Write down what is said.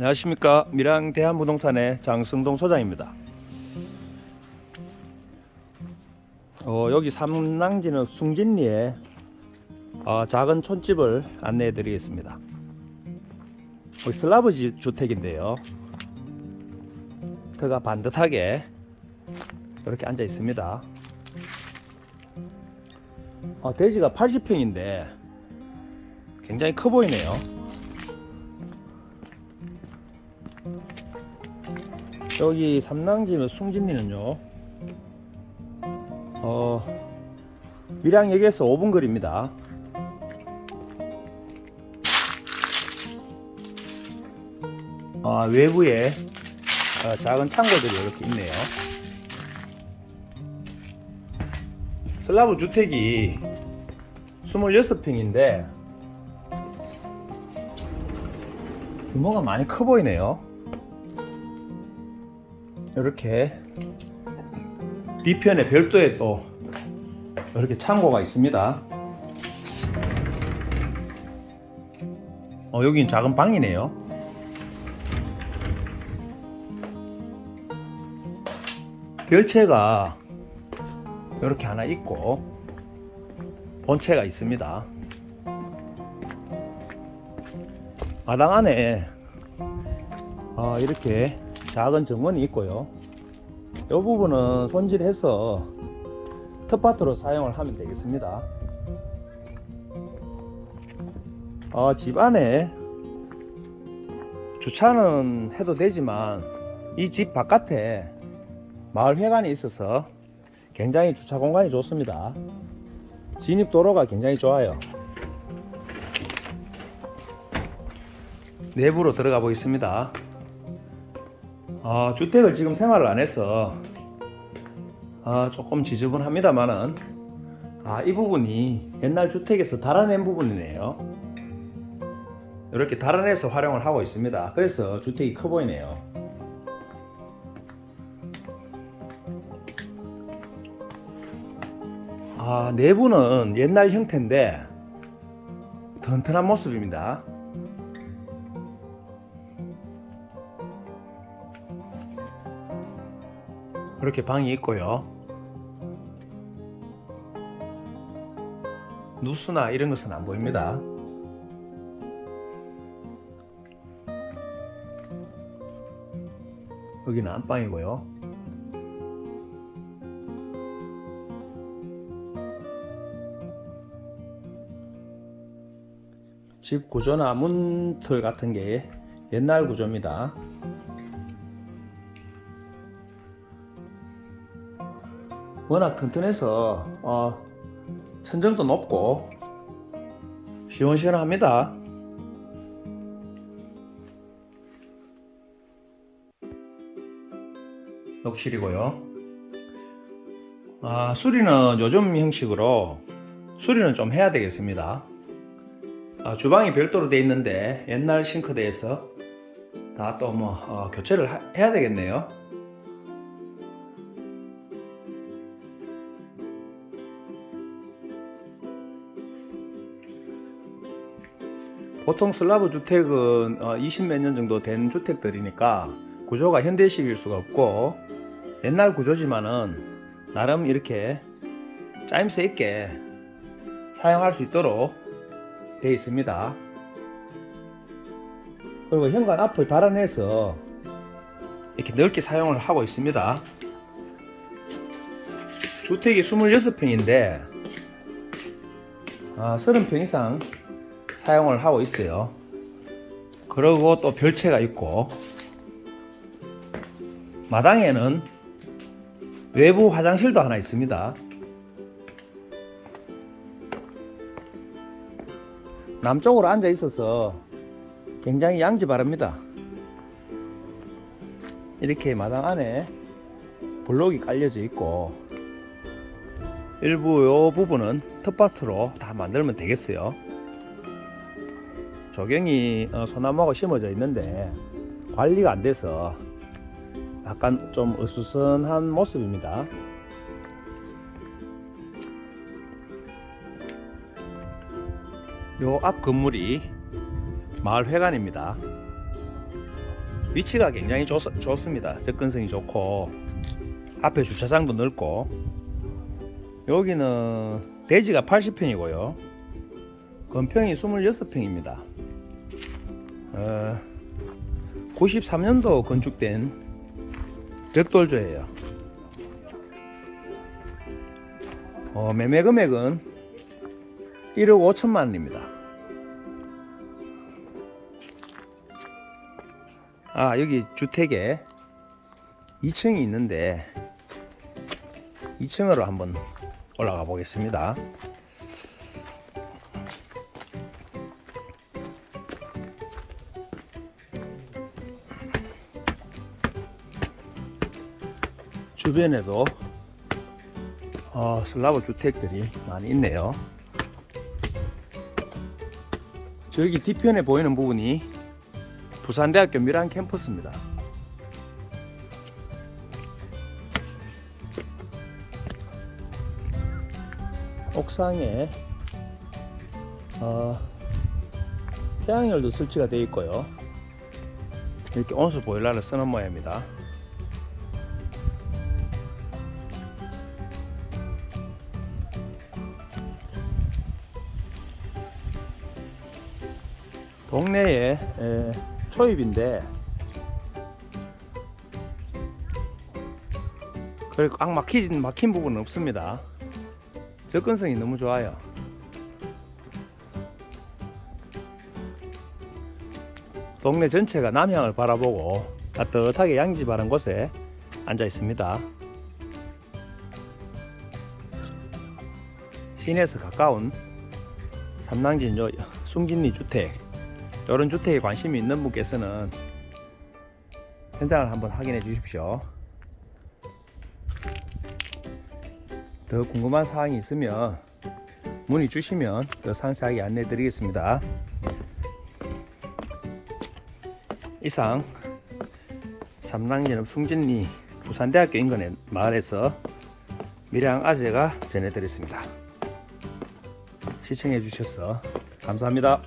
안녕하십니까 밀양 대한부동산의 장승동 소장입니다. 어, 여기 삼랑지는 숭진리에 어, 작은 촌집을 안내해 드리겠습니다. 여기 슬라브 지- 주택인데요. 그가 반듯하게 이렇게 앉아 있습니다. 어, 대지가 80평인데 굉장히 커 보이네요. 여기 삼랑지는 숭진리는요. 어 밀양역에서 5분 거리입니다. 아, 외부에 어, 작은 창고들이 이렇게 있네요. 슬라브 주택이 26평인데 규모가 많이 커 보이네요. 이렇게 뒤편에 별도에 또 이렇게 창고가 있습니다. 어, 여긴 작은 방이네요. 별채가 이렇게 하나 있고 본체가 있습니다. 마당 안에 아, 이렇게 작은 정원이 있고요. 이 부분은 손질해서 텃밭으로 사용을 하면 되겠습니다. 어, 집 안에 주차는 해도 되지만 이 집 바깥에 마을 회관이 있어서 굉장히 주차 공간이 좋습니다. 진입 도로가 굉장히 좋아요. 내부로 들어가 보겠습니다. 아, 주택을 지금 생활을 안 해서 아, 조금 지저분합니다만은 아, 이 부분이 옛날 주택에서 달아낸 부분이네요. 이렇게 달아내서 활용을 하고 있습니다. 그래서 주택이 커 보이네요. 아, 내부는 옛날 형태인데 튼튼한 모습입니다. 이렇게 방이 있고요. 누수나 이런 것은 안 보입니다. 여기는 안방이고요. 집 구조나 문틀 같은 게 옛날 구조입니다. 워낙 튼튼해서 어, 천정도 높고 시원시원합니다. 욕실이고요. 아, 수리는 요즘 형식으로 수리는 좀 해야 되겠습니다. 아, 주방이 별도로 돼 있는데 옛날 싱크대에서 다 또뭐 교체를 하- 해야 되겠네요. 보통 슬라브 주택은 20몇 년 정도 된 주택들이니까 구조가 현대식일 수가 없고 옛날 구조지만은 나름 이렇게 짜임새 있게 사용할 수 있도록 되어 있습니다. 그리고 현관 앞을 달아내서 이렇게 넓게 사용을 하고 있습니다. 주택이 26평인데 아, 30평 이상 사용을 하고 있어요. 그리고 또 별채가 있고 마당에는 외부 화장실도 하나 있습니다. 남쪽으로 앉아 있어서 굉장히 양지 바랍니다. 이렇게 마당 안에 블록이 깔려져 있고 일부 요 부분은 텃밭으로 다 만들면 되겠어요. 조경이 어, 소나무가 심어져 있는데 관리가 안 돼서 약간 좀 어수선한 모습입니다. 요 앞 건물이 마을 회관입니다. 위치가 굉장히 좋, 좋습니다. 접근성이 좋고 앞에 주차장도 넓고 여기는 대지가 80평이고요. 건평이 26평입니다. 어, 93년도 건축된 벽돌조예요. 어, 매매 금액은 1억 5천만 원입니다. 아 여기 주택에 2층이 있는데 2층으로 한번 올라가 보겠습니다. 주변에도 어, 슬라브 주택들이 많이 있네요. 저기 뒤편에 보이는 부분이 부산대학교 미란 캠퍼스입니다. 옥상에 어, 태양열도 설치가 되어 있고요. 이렇게 온수 보일러를 쓰는 모양입니다. 동네에 에, 초입인데 그리고 꽉 막힌, 막힌 부분은 없습니다. 접근성이 너무 좋아요. 동네 전체가 남향을 바라보고 따뜻하게 양지 바른 곳에 앉아 있습니다. 시내에서 가까운 삼랑진 요 순긴리 주택 이런 주택에 관심이 있는 분께서는 현장을 한번 확인해 주십시오. 더 궁금한 사항이 있으면 문의 주시면 더 상세하게 안내 드리겠습니다. 이상 삼랑진읍 숭진리 부산대학교 인근의 마을에서 밀양 아재가 전해드렸습니다. 시청해 주셔서 감사합니다.